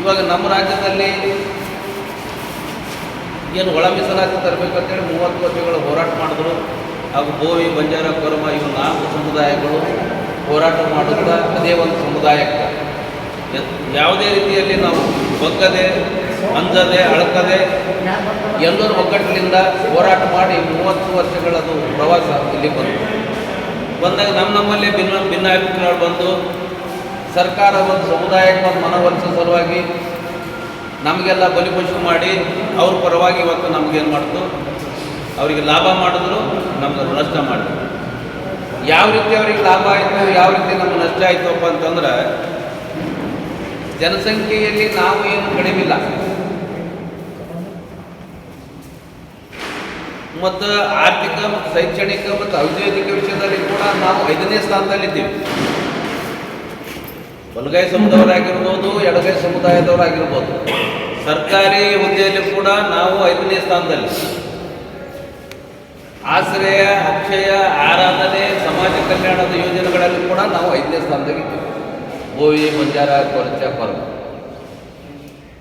ಇವಾಗ ನಮ್ಮ ರಾಜ್ಯದಲ್ಲಿ ಏನು ಒಳ ಮೀಸಲಾತಿ ತರಬೇಕಂತೇಳಿ ಮೂವತ್ತು ವರ್ಷಗಳು ಹೋರಾಟ ಮಾಡಿದ್ರು. ಹಾಗೂ ಬೋವಿ, ಬಂಜಾರ, ಕೊರಮ ಇವು ನಾಲ್ಕು ಸಮುದಾಯಗಳು ಹೋರಾಟ ಮಾಡುತ್ತಾ ಅದೇ ಒಂದು ಸಮುದಾಯಕ್ಕೆ. ಯಾವುದೇ ರೀತಿಯಲ್ಲಿ ನಾವು ಬಗ್ಗದೆ, ಅಂಜದೆ, ಅಳಕದೆ ಎಲ್ಲರ ಒಗ್ಗಟ್ಟಿನಿಂದ ಹೋರಾಟ ಮಾಡಿ ಮೂವತ್ತು ವರ್ಷಗಳದು ಪ್ರವಾಸ ಇಲ್ಲಿ ಬಂತು ಬಂದಾಗ ನಮ್ಮ ನಮ್ಮಲ್ಲಿ ಭಿನ್ನ ಭಿನ್ನಾಭಿಪ್ರಾಯಗಳು ಬಂದು ಸರ್ಕಾರ ಒಂದು ಸಮುದಾಯಕ್ಕೆ ಒಂದು ಮನವೊಲಿಸೋ ಸಲುವಾಗಿ ನಮಗೆಲ್ಲ ಬಲಿಪಶು ಮಾಡಿ ಅವ್ರ ಪರವಾಗಿ ಇವತ್ತು ನಮಗೇನು ಮಾಡ್ತು? ಅವರಿಗೆ ಲಾಭ ಮಾಡಿದ್ರು, ನಮ್ಗೆ ನಷ್ಟ ಮಾಡಿದ್ರು. ಯಾವ ರೀತಿ ಅವ್ರಿಗೆ ಲಾಭ ಆಯಿತು, ಯಾವ ರೀತಿ ನಮ್ಗೆ ನಷ್ಟ ಆಯಿತಪ್ಪ ಅಂತಂದ್ರೆ, ಜನಸಂಖ್ಯೆಯಲ್ಲಿ ನಾವು ಏನು ಕಡಿಮೆ ಇಲ್ಲ ಮತ್ತು ಆರ್ಥಿಕ ಮತ್ತು ಶೈಕ್ಷಣಿಕ ಮತ್ತು ಔದ್ಯೋಗಿಕ ವಿಷಯದಲ್ಲಿ ಕೂಡ ನಾವು ಐದನೇ ಸ್ಥಾನದಲ್ಲಿದ್ದೀವಿ. ಬಲಗೈ ಸಮುದಾಯದವರಾಗಿರ್ಬೋದು, ಎಡಗೈ ಸಮುದಾಯದವರಾಗಿರ್ಬೋದು, ಸರ್ಕಾರಿ ಹುದ್ದೆಯಲ್ಲಿ ಕೂಡ ನಾವು ಐದನೇ ಸ್ಥಾನದಲ್ಲಿ. ಆಶ್ರಯ, ಅಕ್ಷಯ, ಆರಾಧನೆ, ಸಮಾಜ ಕಲ್ಯಾಣದ ಯೋಜನೆಗಳಲ್ಲಿ ಕೂಡ ನಾವು ಐದನೇ ಸ್ಥಾನದಾಗಿದ್ದೀವಿ ಗೋವಿ ಬಂಜಾರ ಕೊರಚ ಕೊರಗ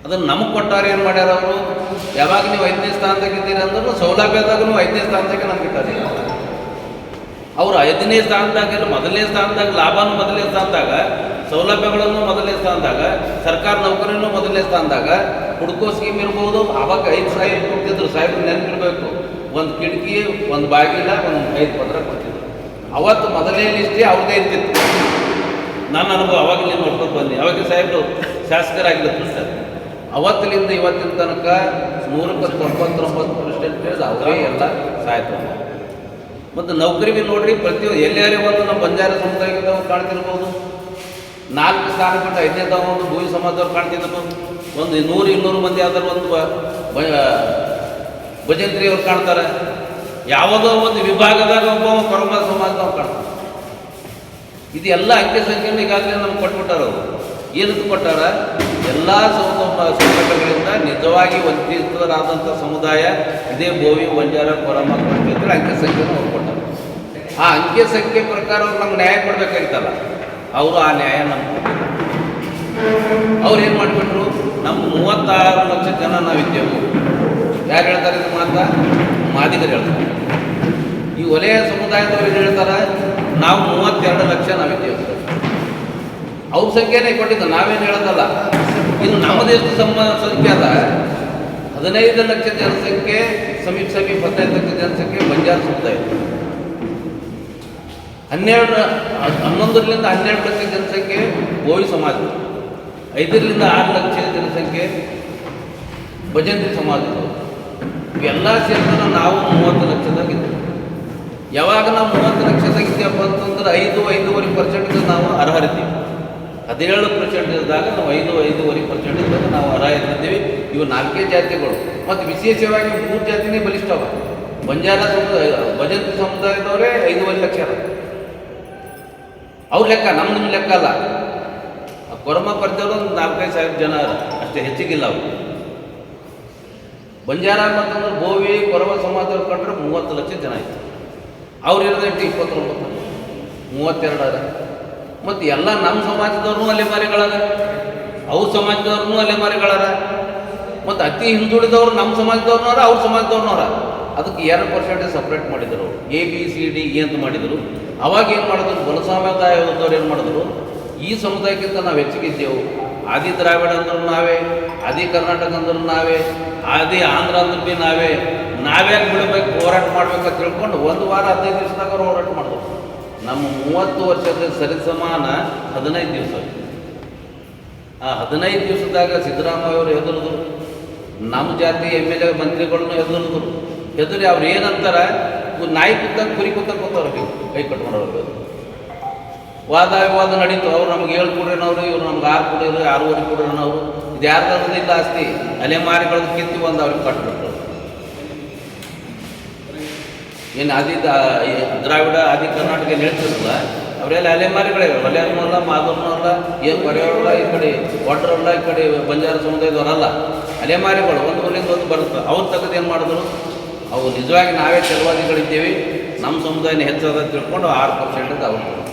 ಅದನ್ನು ನಮಗೆ ಕೊಟ್ಟಾರ ಏನು ಮಾಡ್ಯಾರ ಅವರು? ಯಾವಾಗ ನೀವು ಐದನೇ ಸ್ಥಾನದಾಗಿದ್ದೀರಿ ಅಂದ್ರೂ ಸೌಲಭ್ಯದಾಗೂ ಐದನೇ ಸ್ಥಾನದಾಗೆ ನಮ್ಗೆ ಇಟ್ಟಾರೆ. ಅವರು ಐದನೇ ಸ್ಥಾನದಾಗ ಮೊದಲನೇ ಸ್ಥಾನದಾಗ, ಲಾಭನೂ ಮೊದಲನೇ ಸ್ಥಾನದಾಗ ಸೌಲಭ್ಯಗಳನ್ನು ಮೊದಲನೇ ಸ್ಥಾನದಾಗ, ಸರ್ಕಾರ ನೌಕರಿನೂ ಮೊದಲನೇ ಸ್ಥಾನದಾಗ ಹುಡ್ಕೋ ಸ್ಕೀಮ್ ಇರ್ಬೋದು ಅವಾಗ ಐದು ಸಾವಿರ ಕೊಡ್ತಿದ್ರು, ಸಾಹೇಬ್ರು ನೆನಪಿರ್ಬೇಕು. ಒಂದು ಕಿಟಕಿ, ಒಂದು ಬಾಗಿಲ, ಒಂದು ಐದು ಪತ್ರ ಕೊಡ್ತಿದ್ರು. ಅವತ್ತು ಮೊದಲನೇ ಲಿಸ್ಟೇ ಅವ್ರದ್ದೇ ಇರ್ತಿತ್ತು. ನನ್ನ ಅನುಭವ ಅವಾಗಲೇ ನೋಡ್ಕೊಂಡು ಬಂದೆ. ಅವಾಗ ಸಾಹೇಬರು ಶಾಸಕರಾಗಿಲ್ಲ ಸರ್. ಅವತ್ತಿನಿಂದ ಇವತ್ತಿನ ತನಕ ನೂರಕ್ಕೆ ತೊಂಬತ್ತೊಂಬತ್ತು ಪರ್ಸೆಂಟ್ ಅವರೇ ಎಲ್ಲ ಸಾಯ್ತು ಮತ್ತು ನೌಕರಿ ನೋಡ್ರಿ, ಪ್ರತಿಯೊಂದು ಎಲ್ಲಾರೇ ಒಂದು ನಮ್ಮ ಬಂಜಾರ ಸಮುದಾಯದವ್ರು ಕಾಣ್ತಿರ್ಬೋದು. ನಾಲ್ಕು ಸ್ಥಾನ ಕೊಟ್ಟು ಐದನೇ ತಾವು ಒಂದು ಭೂಮಿ ಸಮಾಜದವ್ರು ಕಾಣ್ತಿದ್ರು ಒಂದು ನೂರು ಇನ್ನೂರು ಮಂದಿ ಆದರೂ ಒಂದು ಭಜಂತ್ರಿ ಅವ್ರು ಕಾಣ್ತಾರೆ. ಯಾವುದೋ ಒಂದು ವಿಭಾಗದಾಗ ಒಬ್ಬ ಕರ್ಮ ಸಮಾಜದವ್ರು ಕಾಣ್ತಾರೆ. ಇದೆಲ್ಲ ಅಂಕೆ ಸಂಖ್ಯೆಯನ್ನು ಈಗಾಗಲೇ ನಮ್ಗೆ ಕೊಟ್ಬಿಟ್ಟಾರ ಅವರು. ಏನಂತ ಕೊಟ್ಟಾರ? ಎಲ್ಲ ಸಂಘಟನೆಗಳಿಂದ ನಿಜವಾಗಿ ವಂಚಿತರಾದಂಥ ಸಮುದಾಯ ಇದೇ ಬೋವಿ ಬಂಜಾರ ಕೊರಮ ಅಂಕೆ ಸಂಖ್ಯೆಯನ್ನು ಅವ್ರು ಕೊಟ್ಟಾರ. ಆ ಅಂಕೆ ಸಂಖ್ಯೆ ಪ್ರಕಾರ ಅವ್ರು ನಮ್ಗೆ ನ್ಯಾಯ ಕೊಡಬೇಕಾಗಿತ್ತಲ್ಲ ಅವರು ಆ ನ್ಯಾಯ ನಮ್ಗೆ ಅವ್ರು ಏನು ಮಾಡಿಬಿಟ್ರು? ನಮ್ಮ ಮೂವತ್ತಾರು ಲಕ್ಷ ಜನ ನಾವಿದ್ದೇವೆ. ಯಾರು ಹೇಳ್ತಾರೆ ಇದು ಮಾತಾ ಮಾದಿಗರು ಹೇಳ್ತಾರೆ. ಈ ಒಲೆಯ ಸಮುದಾಯದವ್ರು ಏನು ಹೇಳ್ತಾರೆ? ನಾವು ಮೂವತ್ತೆರಡು ಲಕ್ಷ ನಾವಿದ್ದೇವೆ. ಅವ್ರ ಸಂಖ್ಯೆನೇ ಕೊಟ್ಟಿದ್ದು, ನಾವೇನು ಹೇಳೋದಲ್ಲ. ನಮ್ಮ ದೇಶದ ಸಮ ಸಂಖ್ಯೆ ಅದ. ಹದಿನೈದು ಲಕ್ಷ ಜನಸಂಖ್ಯೆ, ಸಮೀಪ ಸಮೀಪ ಹದಿನೈದು ಲಕ್ಷ ಜನಸಂಖ್ಯೆ ಬಂಜಾರ ಸಮುದಾಯ ಹನ್ನೆರಡು, ಹನ್ನೊಂದರಿಂದ ಹನ್ನೆರಡು ಲಕ್ಷ ಜನಸಂಖ್ಯೆ ಗೋವಿ ಸಮಾಜ, ಐದರಿಂದ ಆರು ಲಕ್ಷ ಜನಸಂಖ್ಯೆ ಭಜಂತಿ ಸಮಾಜದವರು ಇವೆಲ್ಲ ಸೇರಿದ್ರೆ ನಾವು ಮೂವತ್ತು ಲಕ್ಷದಾಗಿದ್ದೇವೆ ಯಾವಾಗ ನಾವು ಮೂವತ್ತು ಲಕ್ಷದಾಗಿದ್ದೇವಪ್ಪ ಅಂತಂದ್ರೆ ಐದು, ಐದೂವರೆ ಪರ್ಸೆಂಟ್ಗೆ ನಾವು ಅರ್ಹರಿದ್ದೀವಿ ಹದಿನೇಳು ಪರ್ಸೆಂಟ್ ಇದ್ದಾಗ ನಾವು ಐದು, ಐದೂವರೆ ಪರ್ಸೆಂಟ್ ಇದ್ದಾಗ ನಾವು ಅರ್ಹ ಇರ್ತೀವಿ ಇವು ನಾಲ್ಕೇ ಜಾತಿಗಳು. ಮತ್ತು ವಿಶೇಷವಾಗಿ ಮೂರು ಜಾತಿನೇ ಬಲಿಷ್ಠವ ಬಂಜಾರ ಸಮುದಾಯ ಭಜಂತಿ ಸಮುದಾಯದವರೇ ಐದೂವರೆ ಲಕ್ಷ ಅವ್ರ ಲೆಕ್ಕ ನಮ್ಮ ನಿಮ್ಮ ಲೆಕ್ಕ ಅಲ್ಲ. ಕೊರಮ ಪರಿಚಯರು ಒಂದು ನಾಲ್ಕೈದು ಸಾವಿರ ಜನ. ಅಷ್ಟೇ ಹೆಚ್ಚಿಗಿಲ್ಲ ಅವರು. ಬಂಜಾರ ಮತ್ತಂದ್ರೆ ಬೋವಿ ಕೊರವ ಸಮಾಜದವ್ರು ಕಂಡ್ರೆ ಮೂವತ್ತು ಲಕ್ಷ ಜನ ಇತ್ತು ಅವ್ರು ಇರೋದಟ್ಟು ಇಪ್ಪತ್ತೊಂಬತ್ತು ಮೂವತ್ತೆರಡು ಅದ. ಮತ್ತು ಎಲ್ಲ ನಮ್ಮ ಸಮಾಜದವ್ರನ್ನೂ ಅಲೆಮಾರಿಗಳಾರ ಅವ್ರ ಸಮಾಜದವ್ರನ್ನೂ ಅಲೆಮಾರಿಗಳಾರ ಮತ್ತು ಅತಿ ಹಿಂದುಳಿದವ್ರು ನಮ್ಮ ಸಮಾಜದವ್ರನ್ನೋರ ಅವ್ರ ಸಮಾಜದವ್ರನ್ನೋರ ಅದಕ್ಕೆ ಎರಡು ಪರ್ಸೆಂಟೇಜ್ ಸಪ್ರೇಟ್ ಮಾಡಿದರು. A B C D E ಅಂತ ಮಾಡಿದರು. ಅವಾಗ ಏನು ಮಾಡಿದ್ರು? ಬಲ ಸಮುದಾಯದವ್ರು ಏನು ಮಾಡಿದ್ರು? ಈ ಸಮುದಾಯಕ್ಕಿಂತ ನಾವು ಹೆಚ್ಚಿಗಿದ್ದೆವು ಆದಿ ದ್ರಾವಿಡ ಅಂದ್ರೂ ನಾವೇ, ಆದಿ ಕರ್ನಾಟಕ ಅಂದ್ರೂ ನಾವೇ, ಆದಿ ಆಂಧ್ರ ಅಂದ್ರೂ ಭೀ ನಾವೇ. ನಾವೇ ಬಿಡಬೇಕು? ಹೋರಾಟ ಮಾಡಬೇಕು ಅಂತ ತಿಳ್ಕೊಂಡು ಒಂದು ವಾರ ಹದಿನೈದು ದಿವಸದಾಗ ಅವ್ರು ಹೋರಾಟ ಮಾಡಿದ್ರು. ನಮ್ಮ ಮೂವತ್ತು ವರ್ಷದ ಸರಿಸಮಾನ ಹದಿನೈದು ದಿವಸ. ಆ ಹದಿನೈದು ದಿವಸದಾಗ ಸಿದ್ದರಾಮಯ್ಯ ಅವರು ಹೆದರಿದ್ರು. ನಮ್ಮ ಜಾತಿ ಎಂ ಎಲ್ ಎ ಮಂತ್ರಿಗಳನ್ನು ಹೆದರಿದ್ರು. ಹೆದರಿ ಅವ್ರು ಏನಂತಾರೆ ನಾಯಿ ಕುತ್ತಂಗೆ ಕುರಿ ಕುತ್ತಂಗೆ ಕೂತವ್ರಿಗೆ ಕೈ ಕಟ್ಕೊಂಡು ಹೋಗೋದು ವಾದ ವಿವಾದ ನಡೀತು. ಅವ್ರು ನಮ್ಗೆ ಏಳು ಕೊಡ್ರೇನವ್ರು, ಇವ್ರು ನಮ್ಗೆ ಆರು ಕೊಡಿದ್ರು ಆರೂವರೆ ಕೊಡ್ರೇನವ್ರು. ಇದು ಯಾರು ಇಲ್ಲ ಆಸ್ತಿ? ಅಲೆಮಾರಿಗಳದ್ದು ಕಿತ್ತು ಬಂದು ಅವ್ರಿಗೆ ಕಟ್ಬಿಟ್ರು. ಏನು ಅದಿ ದ್ರಾವಿಡ, ಆದಿ ಕರ್ನಾಟಕ ಹೇಳ್ತಿರಲ್ಲ? ಅವರೆಲ್ಲ ಅಲೆಮಾರಿಗಳೇ ಹೊಲೆಯರ್ನೂ ಅಲ್ಲ ಮಾದರ್ನೂ ಅಲ್ಲ ಏನು ಬರೆಯೋರಲ್ಲ ಈ ಕಡೆ ಒಡ್ರಲ್ಲ ಈ ಕಡೆ, ಬಂಜಾರ ಸಮುದಾಯದವರಲ್ಲ. ಅಲೆಮಾರಿಗಳು ಒಂದು ಊರಿಂದ ಒಂದು ಬರುತ್ತೆ. ಅವ್ರು ತೆಗೆದು ಏನು ಮಾಡಿದ್ರು? ಅವು ನಿಜವಾಗಿ ನಾವೇ ಚಲವಾದಿಗಳಿದ್ದೀವಿ ನಮ್ಮ ಸಮುದಾಯನ ಹೆಚ್ಚದ ತಿಳ್ಕೊಂಡು ಆರು ಪರ್ಸೆಂಟ್ ಅವರು.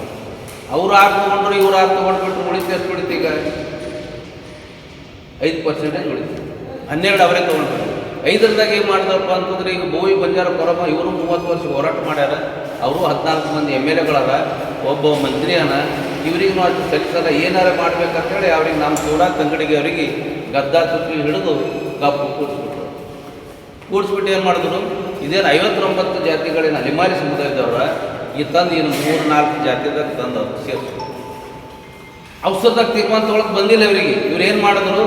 ಅವರು ಆರು ತೊಗೊಂಡ್ರು, ಇವ್ರು ಆರು ತೊಗೊಂಡ್ಬಿಟ್ಟು ಉಳಿತು ಎಷ್ಟು ಉಳಿತು ಈಗ. ಐದು ಪರ್ಸೆಂಟೇಜ್ ಉಳಿತು. ಹನ್ನೆರಡು ಅವರೇ ತೊಗೊಂಡ್ರು. ಐದರದಾಗ ಏನು ಮಾಡಿದಪ್ಪ ಅಂತಂದ್ರೆ, ಈಗ ಭೂಮಿ ಬಂಜಾರ ಕೊರಮ್ಮ ಇವರು ಮೂವತ್ತು ವರ್ಷ ಹೋರಾಟ ಮಾಡ್ಯಾರ. ಅವರು ಹದಿನಾಲ್ಕು ಮಂದಿ ಎಂ ಎಲ್ ಎಗಳಾರ. ಒಬ್ಬ ಮಂತ್ರಿ ಅನ. ಇವ್ರಿಗೂ ಅಷ್ಟು ಸಲ್ಲಿಸಲ್ಲ ಏನಾರ ಮಾಡ್ಬೇಕಂತೇಳಿ ಅವ್ರಿಗೆ ನಮ್ಮ ಕೂಡ ತಂಗಡಿಗೆ ಅವರಿಗೆ ಗದ್ದಾ ಸುತ್ತಿ ಹಿಡಿದು ಕಪ್ಪು ಕೂಡಿಸ್ಬಿಟ್ಟು ಏನು ಮಾಡಿದ್ರು? ಇದೇನು ಐವತ್ತೊಂಬತ್ತು ಜಾತಿಗಳೇನು ಅಲಿಮಾರಿ ಸಮುದಾಯದವ್ರ, ಈ ತಂದು ಏನು ಮೂರು, ನಾಲ್ಕು ಜಾತಿದಾಗ ತಂದು ಸೇರಿಸ್ರು ಔಷಧದಾಗ ತೀರ್ಮಾನ ತೊಗೊಳಕ್ಕೆ ಬಂದಿಲ್ಲ ಇವರಿಗೆ. ಇವ್ರು ಏನು ಮಾಡಿದ್ರು?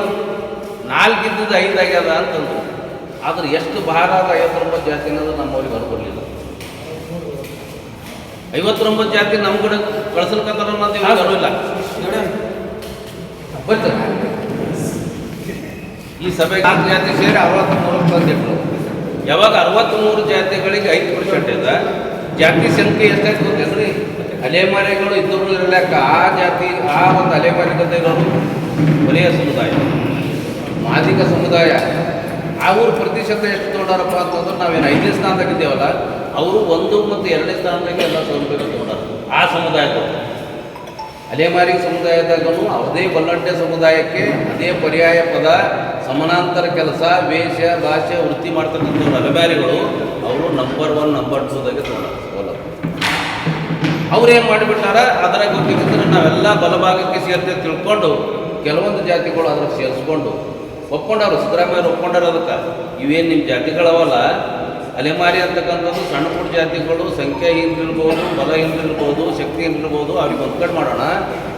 ನಾಲ್ಕು ಐದಾಗ್ಯದ ಐದು ಆಗ್ಯದ ಅಂತಂದ್ರು. ಆದ್ರೆ ಎಷ್ಟು ಭಾರ ಅದು ಐವತ್ತೊಂಬತ್ತು ಜಾತಿ ಅನ್ನೋದು ನಮ್ಮವ್ರಿಗೆ ಹೊರಬರಲಿಲ್ಲ ಐವತ್ತೊಂಬತ್ತು ಜಾತಿ ನಮ್ಮ ಕೂಡ ಕಳ್ಸಲ್ಕತ್ತಾರ ಅನ್ನೋದು ಇವಾಗ ಬರೋಲ್ಲ ಗೊತ್ತ ಈ ಸಭೆಗೆ ನಾಲ್ಕು ಜಾತಿ ಸೇರಿ ಅರವತ್ತ್ಮೂರು ತಂದಿಟ್ರು ಯಾವಾಗ ಅರವತ್ತ್ಮೂರು ಜಾತಿಗಳಿಗೆ ಐದು ಪರ್ಸೆಂಟ್ ಇದೆ, ಜಾತಿ ಸಂಖ್ಯೆ ಎಷ್ಟಾಯ್ತು ಗೊತ್ತೇನ್ರಿ ಅಲೆಮಾರಿಗಳು ಇದ್ದವರು ಇರಲಾಕ ಆ ಜಾತಿ, ಆ ಒಂದು ಅಲೆಮಾರಿ ಗದ್ದೆಗಳು ಕೊನೆಯ ಸಮುದಾಯ, ಮಾದಿಗ ಸಮುದಾಯ. ಅವ್ರ ಪ್ರತಿಶತ ಎಷ್ಟು ತೊಗೊಂಡಾರಪ್ಪ ಅಂತಂದ್ರೆ ನಾವೇನು ಐದನೇ ಸ್ಥಾನದಾಗಿದ್ದೇವಲ್ಲ ಅವರು ಒಂದು ಮತ್ತು ಎರಡನೇ ಸ್ಥಾನದಾಗ ಎಲ್ಲ ಸೌಲಭ್ಯಗಳು ತೊಗೊಂಡಾರ, ಆ ಸಮುದಾಯದವರು. ಅಲೆಮಾರಿ ಸಮುದಾಯದಾಗೂ ಅದೇ ಬಲ್ಲಂಟೆ ಸಮುದಾಯಕ್ಕೆ ಅದೇ ಪರ್ಯಾಯ ಪದ ಸಮಾನಾಂತರ ಕೆಲಸ, ವೇಷ, ಭಾಷೆ, ವೃತ್ತಿ ಮಾಡ್ತಕ್ಕಂಥ ಅಲೆಮಾರಿಗಳು ಅವರು ನಂಬರ್ ಒನ್ ನಂಬರ್ ಟೂದಾಗೆ ತೊಗೊಂಡಾರ ಅವ್ರು ಏನು ಮಾಡಿಬಿಟ್ಟಾರ? ಅದರ ಗೊತ್ತಿದ್ದರೆ ನಾವೆಲ್ಲ ಬಲಭಾಗಕ್ಕೆ ಸೇರ್ತೇವೆ ತಿಳ್ಕೊಂಡು ಕೆಲವೊಂದು ಜಾತಿಗಳು ಅದ್ರಾಗ ಸೇರಿಸ್ಕೊಂಡು ಒಪ್ಕೊಂಡವ್ರು. ಸಿದ್ದರಾಮಯ್ಯ ಒಪ್ಕೊಂಡಾರ ಅದಕ್ಕೆ. ಇವೇನು ನಿಮ್ಮ ಜಾತಿಗಳವಲ್ಲ ಅಲೆಮಾರಿ ಅಂತಕ್ಕಂಥದ್ದು ಸಣ್ಣ ಪುಟ್ಟ ಜಾತಿಗಳು, ಸಂಖ್ಯೆ ಹಿಂದಿರ್ಬೋದು ಬಲ ಹಿಂದಿರ್ಬೋದು ಶಕ್ತಿ ಹಿಂದಿರ್ಬೋದು ಅವ್ರಿಗೆ ಒಂದು ಕಡೆ ಮಾಡೋಣ.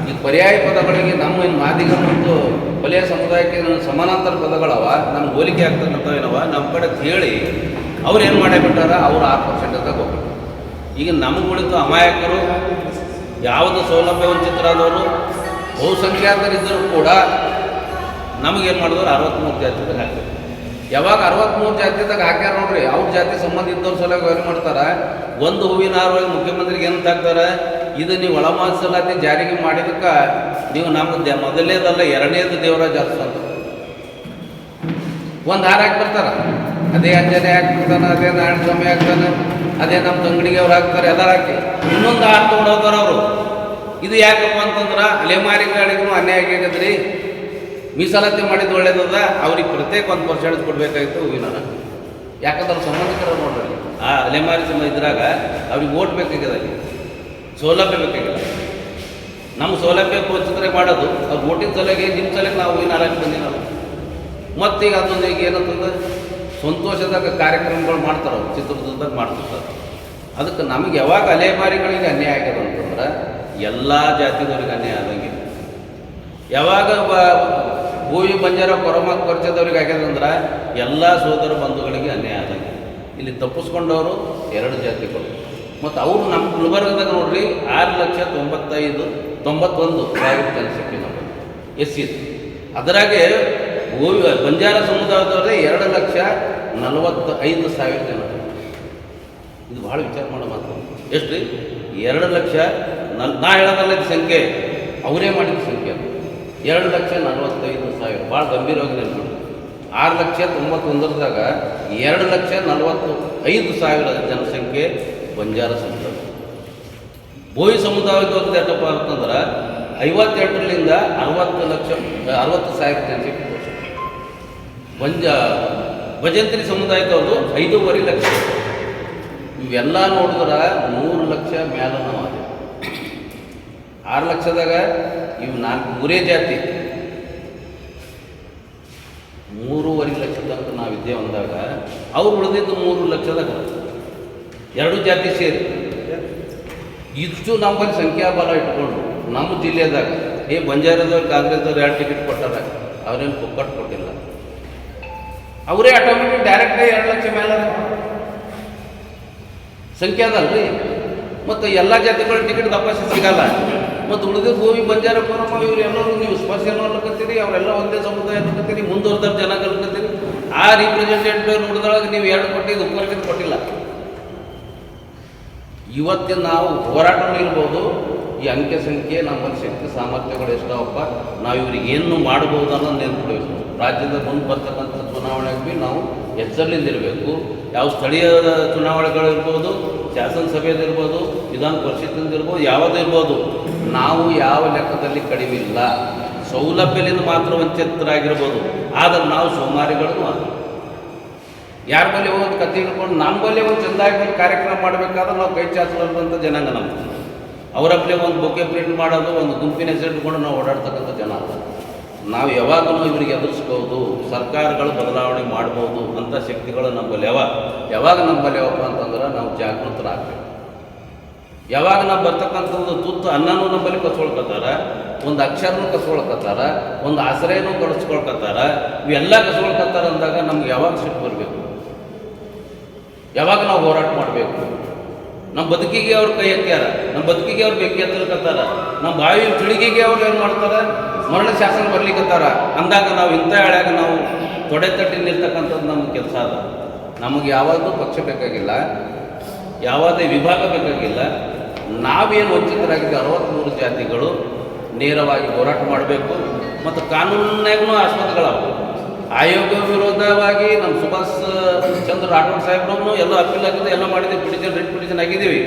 ಈ ಪರ್ಯಾಯ ಪದಗಳಿಗೆ ನಮ್ಮ ಮಾದಿಗ ಮತ್ತು ಕೊಲೆಯ ಸಮುದಾಯಕ್ಕೆ ಸಮಾನಾಂತರ ಪದಗಳವ, ನಮ್ಗೆ ಹೋಲಿಕೆ ಆಗ್ತಕ್ಕಂಥವೇನವ ನಮ್ಮ ಕಡೆ ಹೇಳಿ ಅವ್ರು ಏನು ಮಾಡಿಬಿಟ್ಟಾರ ಅವ್ರು ಆರು ಪರ್ಸೆಂಟ್ ಅಂತ ಈಗ ನಮಗುಳಿತು ಅಮಾಯಕರು, ಯಾವುದು ಸೌಲಭ್ಯ ವಂಚಿತರಾದವರು ಬಹುಸಂಖ್ಯಾತರಿದ್ದರೂ ಕೂಡ ನಮಗೇನು ಮಾಡಿದ್ರು ಅರವತ್ತ್ಮೂರು ಜಾತಿದಾಗ ಹಾಕಿದ್ರು ಯಾವಾಗ ಅರವತ್ತ್ಮೂರು ಜಾತಿದಾಗ ಹಾಕ್ಯಾರ ನೋಡ್ರಿ, ಅವ್ರ ಜಾತಿ ಸಂಬಂಧ ಇದ್ದವ್ರ ಸಲುವಾಗಿ ಏನು ಮಾಡ್ತಾರೆ. ಒಂದು ಹೂವಿನ ಹಾರವಾಗಿ ಮುಖ್ಯಮಂತ್ರಿಗೆ ಏನು ಹಾಕ್ತಾರೆ? ಇದು ನೀವು ಒಳ ಮೀಸಲಾತಿ ಜಾರಿಗೆ ಮಾಡಿದಕ್ಕೆ ನೀವು ನಮ್ಮ ಮೊದಲನೇದಲ್ಲ ಎರಡನೇದು ದೇವರಾಜ ಅರಸು ಒಂದು ಹಾರ ಹಾಕಿ ಬರ್ತಾರ. ಅದೇ ಅಂಜನೆ ಹಾಕ್ಬಿಡ್ತಾನ ಅದೇ ನಾರಾಯಣ ಸ್ವಾಮಿ ಹಾಕ್ತಾನೆ ಅದೇ ನಮ್ಮ ತಂಗಡಿಗೆ ಅವ್ರು ಹಾಕ್ತಾರೆ, ಎಲ್ಲಾರ ಹಾಕಿ. ಇನ್ನೊಂದು ಹಾರ ತೊಗೊಂಡು ಹೋಗ್ತಾರೆ ಅವರು. ಇದು ಯಾಕಪ್ಪ ಅಂತಂದ್ರೆ ಅಲೆಮಾರಿಗಳಿಗೂ ಅನ್ಯಾಯ ಆಗೈತದ್ರಿ ಮೀಸಲಾತಿ ಮಾಡಿದ್ದು ಒಳ್ಳೇದದ ಅವ್ರಿಗೆ ಪ್ರತ್ಯೇಕ ಒಂದು ಪರ್ಸೆಂಟ್ ಕೊಡಬೇಕಾಗಿತ್ತು ಹೂವಿನ. ಯಾಕಂದ್ರೆ ಸಂಬಂಧಿಕರ ನೋಡ್ರಿ. ಆ ಅಲೆಮಾರಿ ಸಮ ಇದ್ರಾಗ ಅವ್ರಿಗೆ ಓಟ್ ಬೇಕಾಗ್ಯದ ಸೌಲಭ್ಯ ಬೇಕಾಗಿಲ್ಲ ನಮ್ಮ ಸೌಲಭ್ಯ ವಂಚಿತರೆ ಮಾಡೋದು. ಅವ್ರು ಓಟಿನ ಸಲಗೆ ನಿಮ್ಮ ಸಲಗೆ ನಾವು ಹೂವಿನ ಹಾರಕ್ಕೆ ಬಂದಿ ನಾವು ಮತ್ತೀಗ ಅದೊಂದು ಈಗ ಏನಂತಂದ್ರೆ ಸಂತೋಷದಾಗ ಕಾರ್ಯಕ್ರಮಗಳು ಮಾಡ್ತಾರೆ ಅವ್ರು, ಚಿತ್ರದುರ್ಗದಾಗ ಮಾಡ್ತಿರ್ತಾರೆ ಅದಕ್ಕೆ ನಮಗೆ ಯಾವಾಗ ಅಲೆಮಾರಿಗಳಿಗೆ ಅನ್ಯಾಯ ಆಗ್ಯದ ಅಂತಂದ್ರೆ ಎಲ್ಲ ಜಾತಿದವ್ರಿಗೆ ಅನ್ಯಾಯ ಆದಂಗೆ. ಯಾವಾಗ ಭೂಮಿ ಬಂಜಾರ ಕೊರಮ ಪರಿಚಯದವ್ರಿಗೆ ಆಗ್ಯದಂದ್ರೆ ಎಲ್ಲ ಸೋದರ ಬಂಧುಗಳಿಗೆ ಅನ್ಯಾಯ ಆದಂಗೆ. ಇಲ್ಲಿ ತಪ್ಪಿಸ್ಕೊಂಡವರು ಎರಡು ಜಾತಿಗಳು ಮತ್ತು ಅವರು ನಮ್ಮ ಗುಲ್ಬರ್ಗದಾಗ ನೋಡ್ರಿ ಆರು ಲಕ್ಷ ತೊಂಬತ್ತೈದು, ತೊಂಬತ್ತೊಂದು ಸಾವಿರ ಜನಸಂಖ್ಯೆ ನಮ್ಮ ಎಸ್ ಸಿ ಅದರಾಗೆ ಭೂಮಿ ಬಂಜಾರ ಸಮುದಾಯದವರೇ ಎರಡು ಲಕ್ಷ ನಲವತ್ತು ಐದು ಸಾವಿರ ಜನ. ಇದು ಭಾಳ ವಿಚಾರ ಮಾಡೋ ಮಾತು. ಎಷ್ಟು ರೀ? ಎರಡು ಲಕ್ಷ ನಲ್ ನಾ ಹೇಳೋದಲ್ಲ ಸಂಖ್ಯೆ. ಅವರೇ ಮಾಡಿದ ಸಂಖ್ಯೆ. ಎರಡು ಲಕ್ಷ ನಲವತ್ತೈದು ಭಾಳ ಗಂಭೀರವಾಗಿ ನೆನ್ಬಿಡು ಆರು ಲಕ್ಷ ತೊಂಬತ್ತೊಂದರದಾಗ ಎರಡು ಲಕ್ಷ ನಲವತ್ತು ಐದು ಸಾವಿರ ಜನಸಂಖ್ಯೆ ಬಂಜಾರ ಸಮುದಾಯ ಬೋಯಿ ಸಮುದಾಯದವ್ರದ್ದು ಎಷ್ಟಪ್ಪ ಅಂತಂದ್ರೆ ಐವತ್ತೆಂಟರಿಂದ ಅರವತ್ತು ಲಕ್ಷ, ಅರವತ್ತು ಸಾವಿರ ಜನಸಂಖ್ಯೆ. ಬಂಜ, ಭಜಂತ್ರಿ ಸಮುದಾಯದವ್ರದ್ದು ಐದೂವರೆ ಲಕ್ಷ. ಇವೆಲ್ಲ ನೋಡಿದ್ರೆ ಮೂರು ಲಕ್ಷ ಮೇಲೆ ನಾವು ಆರು ಲಕ್ಷದಾಗ ಇವು ನಾಲ್ಕು ಮೂರೇ ಜಾತಿ. ಮೂರುವರೆ ಲಕ್ಷ ತನಕ ನಾವು ಇದ್ದೇವೆ ಅಂದಾಗ ಅವ್ರು ಉಳಿದಿದ್ದು ಮೂರು ಲಕ್ಷದಾಗ ಎರಡು ಜಾತಿ ಸೇರಿ. ಇಷ್ಟು ನಮ್ಮಲ್ಲಿ ಸಂಖ್ಯಾಬಲ ಇಟ್ಕೊಂಡು ನಮ್ಮ ಜಿಲ್ಲೆದಾಗ ಏ ಬಂಜಾರದವ್ರು, ಕಾಂಗ್ರೆಸ್ದವ್ರು ಎರಡು ಟಿಕೆಟ್ ಕೊಟ್ಟಾರ, ಅವ್ರೇನು ಪುಕ್ಕಟ್ಟು ಕೊಟ್ಟಿಲ್ಲ. ಅವರೇ ಆಟೋಮೆಟಿಕ್ ಡೈರೆಕ್ಟ್ ಎರಡು ಲಕ್ಷ ಮೇಲೆ ಸಂಖ್ಯೆ ಅದಲ್ರಿ? ಮತ್ತು ಎಲ್ಲ ಜಾತಿಗಳ ಟಿಕೆಟ್ ತಪಾಸಿ ಸಿಗಲ್ಲ. ಮತ್ತು ಉಳಿದ ಭೂಮಿ ಬಂಜಾರ ಪರಮ ಇವ್ರು ಎಲ್ಲರೂ ನೀವು ಸ್ಪರ್ಶ ಅನ್ನೋರ್ಲಕತ್ತೀರಿ ಅವರೆಲ್ಲ ಒಂದೇ ಸಮುದಾಯ ಅನ್ನಕತ್ತೀರಿ ಮುಂದುವರೆದ ಜನ ಕಲ್ಕತ್ತೀರಿ ಆ ರಿಪ್ರೆಸೆಂಟೇಟಿವ್ ನೋಡಿದೊಳಗೆ ನೀವು ಎರಡು ಕೊಟ್ಟಿದ್ದು ಉಪರಿಗೆ ಕೊಟ್ಟಿಲ್ಲ. ಇವತ್ತಿನ ನಾವು ಹೋರಾಟನೂ ಇರ್ಬೋದು, ಈ ಅಂಕೆ ಸಂಖ್ಯೆ ನಮ್ಮ ಶಕ್ತಿ ಸಾಮರ್ಥ್ಯಗಳು ಎಷ್ಟವಪ್ಪ, ನಾವು ಇವ್ರಿಗೆ ಏನು ಮಾಡ್ಬೋದು ಅನ್ನೋದು ನೆನ್ಪಿಡಬೇಕು ರಾಜ್ಯದ ಮುಂದೆ ಬರ್ತಕ್ಕಂಥ ಚುನಾವಣೆಗೆ ನಾವು ಎಚ್ಚರಲಿಂದಿರಬೇಕು ಯಾವ ಸ್ಥಳೀಯ ಚುನಾವಣೆಗಳಿರ್ಬೋದು ಶಾಸನಸಭೆಯದಿರ್ಬೋದು ವಿಧಾನ ಪರಿಷತ್ತಿಂದ ಇರ್ಬೋದು. ಯಾವುದಿರ್ಬೋದು ನಾವು ಯಾವ ಲೆಕ್ಕದಲ್ಲಿ ಕಡಿಮೆ ಇಲ್ಲ. ಸೌಲಭ್ಯದಿಂದ ಮಾತ್ರ ವಂಚಿತರಾಗಿರ್ಬೋದು. ಆದರೆ ನಾವು ಸೋಮಾರಿಗಳು ಅಲ್ಲ. ಯಾರ ಬಳಿ ಒಂದು ಕತ್ತಿ ಹಿಡ್ಕೊಂಡು ನಮ್ಮ ಬಳಿ ಒಂದು ಚೆಂದಾಗಿ ಕಾರ್ಯಕ್ರಮ ಮಾಡಬೇಕಾದ್ರೆ ನಾವು ಕೈ ಚಾಚಲಾರ್ದಂಥ ಜನಾಂಗ ಅವರ ಬಳಿ ಒಂದು ಬೊಕ್ಕೆ ಪ್ರಿಂಟ್ ಮಾಡೋದು, ಒಂದು ಗುಂಪಿನ ಹೆಸರು ಇಟ್ಕೊಂಡು ನಾವು ಓಡಾಡ್ತಕ್ಕಂಥ ಜನ ಅಲ್ಲ. ನಾವು ಯಾವಾಗಲೂ ಇವರಿಗೆ ಎದುರಿಸ್ಬೋದು, ಸರ್ಕಾರಗಳು ಬದಲಾವಣೆ ಮಾಡ್ಬೋದು ಅಂಥ ಶಕ್ತಿಗಳು ನಮ್ಮಲ್ಲಿ ಯಾವ ಯಾವಾಗ ನಮ್ಮಲ್ಲಿ ಯಾವಪ್ಪ ಅಂತಂದ್ರೆ ನಾವು ಜಾಗೃತರಾಗಬೇಕು. ಯಾವಾಗ ನಾವು ಬರ್ತಕ್ಕಂಥದ್ದು ತುತ್ತು ಅನ್ನನೂ ನಮ್ಮಲ್ಲಿ ಕಸ್ಕೊಳ್ಕತ್ತಾರ ಒಂದು ಅಕ್ಷರನೂ ಕಸ್ಕೊಳ್ಕತ್ತಾರ ಒಂದು ಆಸರೆಯೂ ಕಳಿಸ್ಕೊಳ್ಕತ್ತಾರ ಇವೆಲ್ಲ ಕಸ್ಕೊಳ್ಕತ್ತಾರ ಅಂದಾಗ ನಮ್ಗೆ ಯಾವಾಗ ಸಿಟ್ಟು ಬರಬೇಕು? ಯಾವಾಗ ನಾವು ಹೋರಾಟ ಮಾಡಬೇಕು? ನಮ್ಮ ಬದುಕಿಗೆ ಅವ್ರು ಕೈ ಎತ್ತಾರ ನಮ್ಮ ಬದುಕಿಗೆ ಅವ್ರು ಬೆಂಕಿ ಎತ್ತಲಿಕತ್ತಾರ ನಮ್ಮ ಬಾಯಿ ತಿಳಿಗೆಗೆ ಅವ್ರು ಏನು ಮಾಡ್ತಾರೆ? ಮರಣ ಶಾಸನ ಬರ್ಲಿಕ್ಕತ್ತಾರ ಅಂದಾಗ ನಾವು ಇಂಥ ಹಳ್ಯಾಗ ನಾವು ತೊಡೆ ತಟ್ಟಿ ನಿಲ್ತಕ್ಕಂಥದ್ದು ನಮ್ಮ ಕೆಲಸ ಅದ. ನಮಗೆ ಯಾವಾಗಲೂ ಪಕ್ಷ ಬೇಕಾಗಿಲ್ಲ, ಯಾವುದೇ ವಿಭಾಗ ಬೇಕಾಗಿಲ್ಲ. ನಾವೇನು ವಂಚಿತರಾಗಿದ್ದ ಅರವತ್ತ್ಮೂರು ಜಾತಿಗಳು ನೇರವಾಗಿ ಹೋರಾಟ ಮಾಡಬೇಕು ಮತ್ತು ಕಾನೂನಿನಾಗೂ ಆಸ್ಪತ್ರೆಗಳವು. ಆಯೋಗ ವಿರೋಧವಾಗಿ ನಮ್ಮ ಸುಭಾಷ್ ಚಂದ್ರ ರಾಠೋಡ್ ಸಾಹೇಬ್ರವ್ರು ಎಲ್ಲ ಅಪೀಲ್ ಆಗಿದೆ ಎಲ್ಲ ಮಾಡಿದ್ದೀವಿ ಪಿಟಿಷನ್ ರೆಡ್ ಪಿಟಿಷನ್ ಆಗಿದ್ದೀವಿ.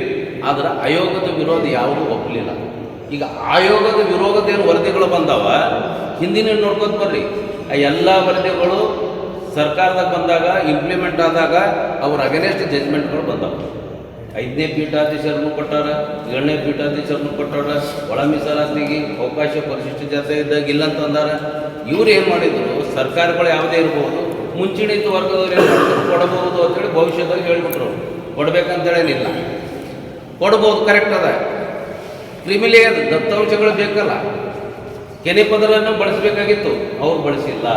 ಆದರೆ ಆಯೋಗದ ವಿರೋಧ ಯಾವುದೂ ಒಪ್ಪಲಿಲ್ಲ. ಈಗ ಆಯೋಗದ ವಿರೋಧದ ಏನು ವರದಿಗಳು ಬಂದವ? ಹಿಂದಿನ ನೋಡ್ಕೊತ ಬರ್ರಿ. ಆ ಎಲ್ಲ ವರದಿಗಳು ಸರ್ಕಾರದಾಗ ಬಂದಾಗ ಇಂಪ್ಲಿಮೆಂಟ್ ಆದಾಗ ಅವ್ರ ಅಗೇನೆಸ್ಟ್ ಜಜ್ಮೆಂಟ್ಗಳು ಬಂದಾವ. ಐದನೇ ಪೀಠಾಧೀಶರನ್ನು ಕೊಟ್ಟಾರ, ಏಳನೇ ಪೀಠಾಧೀಶರನ್ನು ಕೊಟ್ಟಾರ, ಒಳ ಮೀಸಲಾತಿಗೆ ಅವಕಾಶ ಪರಿಶಿಷ್ಟ ಜಾತಿ ಇದ್ದಾಗ ಇಲ್ಲ ಅಂತ ಅಂದಾರ. ಇವ್ರು ಏನು ಮಾಡಿದ್ರು, ಸರ್ಕಾರಗಳು ಯಾವುದೇ ಇರ್ಬೋದು ಮುಂಚೂಣಿತ ವರ್ಗದವ್ರು ಏನು ಮಾಡಿದ್ರು, ಕೊಡಬಹುದು ಅಂತೇಳಿ ಭವಿಷ್ಯದಾಗ ಹೇಳ್ಬಿಟ್ರು. ಕೊಡ್ಬೇಕಂತೇಳೇನಿಲ್ಲ ಕೊಡ್ಬೋದು ಕರೆಕ್ಟ್ ಅದ. ಕ್ರಿಮಿಲಿ ಅದು ದತ್ತಾಂಶಗಳು ಬೇಕಲ್ಲ. ಕೆನೆ ಪದರನ್ನು ಬಳಸಬೇಕಾಗಿತ್ತು. ಅವ್ರು ಬಳಸಿಲ್ಲ.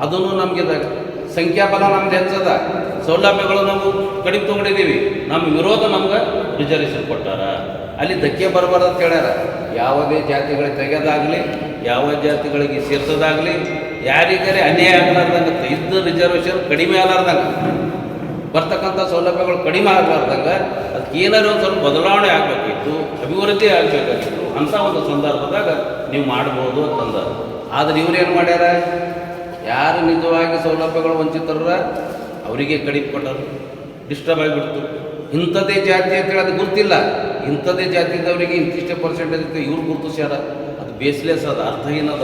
ಅದನ್ನು ನಮಗೆ ಸಂಖ್ಯಾಬಲ ನಮ್ದು ಹೆಚ್ಚದ, ಸೌಲಭ್ಯಗಳು ನಾವು ಕಡಿಮೆ ತೊಗೊಂಡಿದ್ದೀವಿ. ನಮ್ಮ ವಿರೋಧ ನಮ್ಗೆ ರಿಸರ್ವೇಷನ್ ಕೊಟ್ಟಾರ ಅಲ್ಲಿ ಧಕ್ಕೆ ಬರಬಾರ್ದು ಅಂತ ಹೇಳ್ಯಾರ. ಯಾವುದೇ ಜಾತಿಗಳಿಗೆ ತೆಗೆದಾಗಲಿ, ಯಾವ ಜಾತಿಗಳಿಗೆ ಸೇರ್ಸೋದಾಗಲಿ, ಯಾರಿಗಾರೆ ಅನ್ಯಾಯ ಆಗಲಾರ್ದಂಗ ಇದ್ದ ರಿಸರ್ವೇಷನ್ ಕಡಿಮೆ ಆಗಲಾರ್ದಂಗ, ಬರ್ತಕ್ಕಂಥ ಸೌಲಭ್ಯಗಳು ಕಡಿಮೆ ಆಗಲಾರ್ದಂಗ, ಅದಕ್ಕೆ ಏನಾದ್ರು ಒಂದು ಸ್ವಲ್ಪ ಬದಲಾವಣೆ ಆಗಬೇಕಿತ್ತು, ಅಭಿವೃದ್ಧಿ ಆಗಬೇಕಾಗಿತ್ತು ಅಂಥ ಒಂದು ಸಂದರ್ಭದಾಗ ನೀವು ಮಾಡ್ಬೋದು ಅಂತಂದ. ಆದರೆ ಏನು ಮಾಡ್ಯಾರ? ಯಾರು ನಿಜವಾಗಿ ಸೌಲಭ್ಯಗಳು ವಂಚಿತರ ಅವರಿಗೆ ಕಡಿಮೆ ಕೊಟ್ಟರು. ಡಿಸ್ಟರ್ಬ್ ಆಗಿಬಿಡ್ತು. ಇಂಥದ್ದೇ ಜಾತಿ ಅಂತೇಳಿ ಅದು ಗೊತ್ತಿಲ್ಲ ಇಂಥದ್ದೇ ಜಾತಿದವರಿಗೆ ಇಂತಿಷ್ಟೇ ಪರ್ಸೆಂಟೇಜ್ ಇತ್ತು, ಇವ್ರು ಗುರುತಿಸ್ಯಾರ. ಅದು ಬೇಸ್ಲೆಸ್ ಅದು ಅರ್ಥ ಏನದ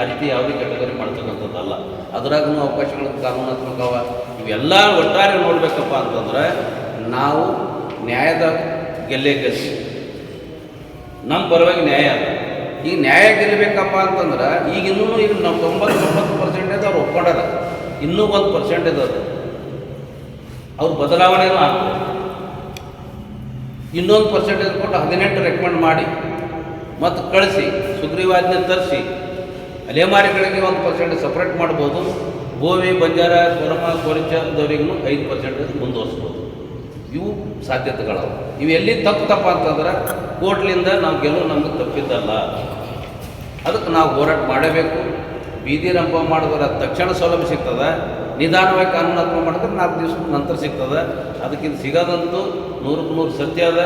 ಆ ರೀತಿ ಯಾವುದೇ ಕ್ಯಾಟಗರಿ ಮಾಡ್ತಕ್ಕಂಥದ್ದಲ್ಲ. ಅದ್ರಾಗೂ ಅವಕಾಶಗಳು ಕಾನೂನಾತ್ಮಕವ. ಇವೆಲ್ಲ ಒಟ್ಟಾರೆ ನೋಡಬೇಕಪ್ಪ ಅಂತಂದ್ರೆ, ನಾವು ನ್ಯಾಯದ ಗೆಲ್ಲೇ ಗೆಲ್ಲಿ ನಮ್ಮ ಪರವಾಗಿ ನ್ಯಾಯ ಅದ. ಈಗ ನ್ಯಾಯ ಗೆಲ್ಲಬೇಕಪ್ಪ ಅಂತಂದ್ರೆ ಈಗ ಇನ್ನೂ ಈಗ ನಾವು ತೊಂಬತ್ತೊಂಬತ್ತು ಪರ್ಸೆಂಟೇಜ್ ಅವ್ರು ಒಪ್ಕೊಂಡಾರ. ಇನ್ನೂ ಒಂದು ಪರ್ಸೆಂಟೇಜ್ ಅದು. ಅವ್ರು ಬದಲಾವಣೆನೂ ಆಗ್ತದೆ. ಇನ್ನೊಂದು ಪರ್ಸೆಂಟೇಜ್ ಕೊಟ್ಟು ಹದಿನೆಂಟು ರೆಕಮೆಂಡ್ ಮಾಡಿ, ಮತ್ತು ಕಳಿಸಿ, ಸುಗ್ರೀವಾಜ್ಞೆ ತರಿಸಿ, ಅಲೆಮಾರಿಗಳಿಗೆ ಒಂದು ಪರ್ಸೆಂಟ್ ಸಪ್ರೇಟ್ ಮಾಡ್ಬೋದು. ಗೋವಿ, ಬಂಜಾರ ಸುರಮ ಕೊರಿಚದವರಿಗೂ ಐದು ಪರ್ಸೆಂಟೇಜ್ ಮುಂದುವರಿಸ್ಬೋದು. ಇವು ಸಾಧ್ಯತೆಗಳವು. ಇವು ಎಲ್ಲಿ ತಪ್ಪು ತಪ್ಪ ಅಂತಂದ್ರೆ ಕೋರ್ಟ್ಲಿಂದ ನಾವು ಗೆಲುವು ನಮ್ಗೆ ತಪ್ಪಿದ್ದಲ್ಲ. ಅದಕ್ಕೆ ನಾವು ಹೋರಾಟ ಮಾಡಬೇಕು. ಬೀದಿ ರಂಪ ಮಾಡಿದ್ರೆ ತಕ್ಷಣ ಸೌಲಭ್ಯ ಸಿಗ್ತದೆ. ನಿಧಾನವಾಗಿ ಕಾನೂನಾತ್ಮಕ ಮಾಡಿದ್ರೆ ನಾಲ್ಕು ದಿವ್ಸ ನಂತರ ಸಿಗ್ತದೆ. ಅದಕ್ಕಿಂತ ಸಿಗೋದಂತೂ ನೂರಕ್ಕೆ ನೂರು ಸತ್ಯ ಅದ.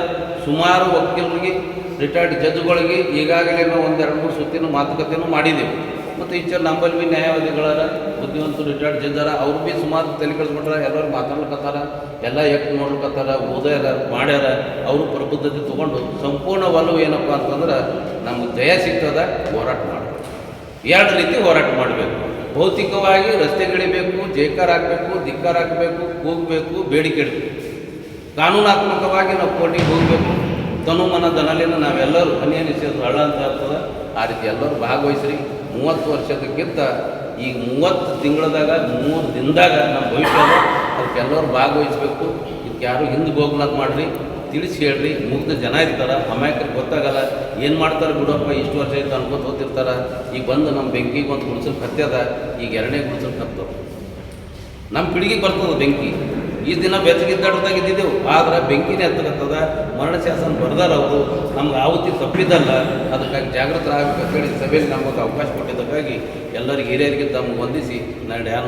ಸುಮಾರು ವಕೀಲರಿಗೆ, ರಿಟೈರ್ಡ್ ಜಡ್ಜ್ಗಳಿಗೆ ಈಗಾಗಲೇ ನಾವು ಒಂದೆರಡು ಮೂರು ಸುತ್ತಿನ ಮಾತುಕತೆಯೂ ಮಾಡಿದ್ದೀವಿ ಮತ್ತು ಈಚೆ ನಂಬಲ್ಲಿ ಭೀ ನ್ಯಾಯವಾದಿಗಳಾರ ಬುದ್ಧಿವಂತರು ರಿಟೈರ್ಡ್ ಜಜ್ಜಾರ ಅವ್ರು ಭೀ ಸುಮಾರು ತಲೆ ಕಳಿಸ್ಬಿಟ್ರೆ ಎಲ್ಲರೂ ಮಾತಾಡ್ಲಕತ್ತಾರ, ಎಲ್ಲ ಎಕ್ಟ್ ನೋಡ್ಲಕತ್ತಾರ ಓದ್ಯಾರ ಮಾಡ್ಯಾರ, ಅವರು ಪ್ರಬುದ್ಧತೆ ತೊಗೊಂಡು ಸಂಪೂರ್ಣ ಒಲವು ಏನಪ್ಪ ಅಂತಂದ್ರೆ ನಮ್ಗೆ ದಯ ಸಿಗ್ತದ, ಹೋರಾಟ ಮಾಡಬೇಕು. ಎರಡು ರೀತಿ ಹೋರಾಟ ಮಾಡಬೇಕು. ಭೌತಿಕವಾಗಿ ರಸ್ತೆಗಿಳಿಬೇಕು ಜೇಕಾರ ಹಾಕಬೇಕು, ಧಿಕ್ಕಾರ ಹಾಕಬೇಕು, ಕೂಗಬೇಕು, ಬೇಡಿಕೆ ಇಡಬೇಕು. ಕಾನೂನಾತ್ಮಕವಾಗಿ ನಾವು ಕೋರ್ಟಿಗೆ ಹೋಗಬೇಕು. ತನು ಮನ ದನಲಿನ ನಾವೆಲ್ಲರೂ ಅನ್ಯ ಹಳ್ಳ ಅಂತ ಆಗ್ತದೆ. ಆ ರೀತಿ ಎಲ್ಲರೂ ಭಾಗವಹಿಸ್ರಿ. ಮೂವತ್ತು ವರ್ಷದಕ್ಕಿಂತ ಈಗ ಮೂವತ್ತು ತಿಂಗಳದಾಗ ಮೂರು ದಿನದಾಗ ನಮ್ಮ ಭವಿಷ್ಯ ಅದಕ್ಕೆ ಅದಕ್ಕೆಲ್ಲರೂ ಭಾಗವಹಿಸ್ಬೇಕು. ಇದಕ್ಕೆ ಯಾರು ಹಿಂದೆ ಹೋಗ್ಲಾಕ್ ಮಾಡಿರಿ, ತಿಳಿಸಿ ಹೇಳ್ರಿ. ಮುಗ್ದ ಜನ ಇರ್ತಾರೆ ಅಮಾಯಕರಿಗೆ ಗೊತ್ತಾಗಲ್ಲ. ಏನು ಮಾಡ್ತಾರೆ ಬಿಡಪ್ಪ, ಇಷ್ಟು ವರ್ಷ ಆಯ್ತು ಅನ್ಕೋತ ಹೋಗ್ತಿರ್ತಾರೆ. ಈಗ ಬಂದು ನಮ್ಮ ಬೆಂಕಿಗೆ ಒಂದು ಗುಡಿಸಲು ಕತ್ಯದ, ಈಗ ಎರಡನೇ ಗುಡಿಸಲು ಕತ್ತು. ನಮ್ಮ ಪಿಡಿಗೆ ಬರ್ತದೆ ಬೆಂಕಿ. ಈ ದಿನ ಬೆಚ್ಚಗಿದ್ದಾಡ್ದಾಗ ಇದ್ದಿದ್ದೆವು ಆದ್ರೆ ಬೆಂಕಿನೇ ಹತ್ತಕತ್ತದ ಮರಣ ಶಾಸನ ಬರ್ದಾರ ಅವರು. ನಮ್ಗೆ ಆವತ್ತಿ ತಪ್ಪಿದ್ದಲ್ಲ. ಅದಕ್ಕಾಗಿ ಜಾಗೃತರಾಗಬೇಕು ಹೇಳಿ ಸಭೆಯಲ್ಲಿ ನಮಗೆ ಅವಕಾಶ ಕೊಟ್ಟಿದ್ದಕ್ಕಾಗಿ ಎಲ್ಲರಿಗೆ ಹಿರಿಯರಿಗೆ ತಮ್ಮ ವಂದಿಸಿ ನಾನು ಯಾರು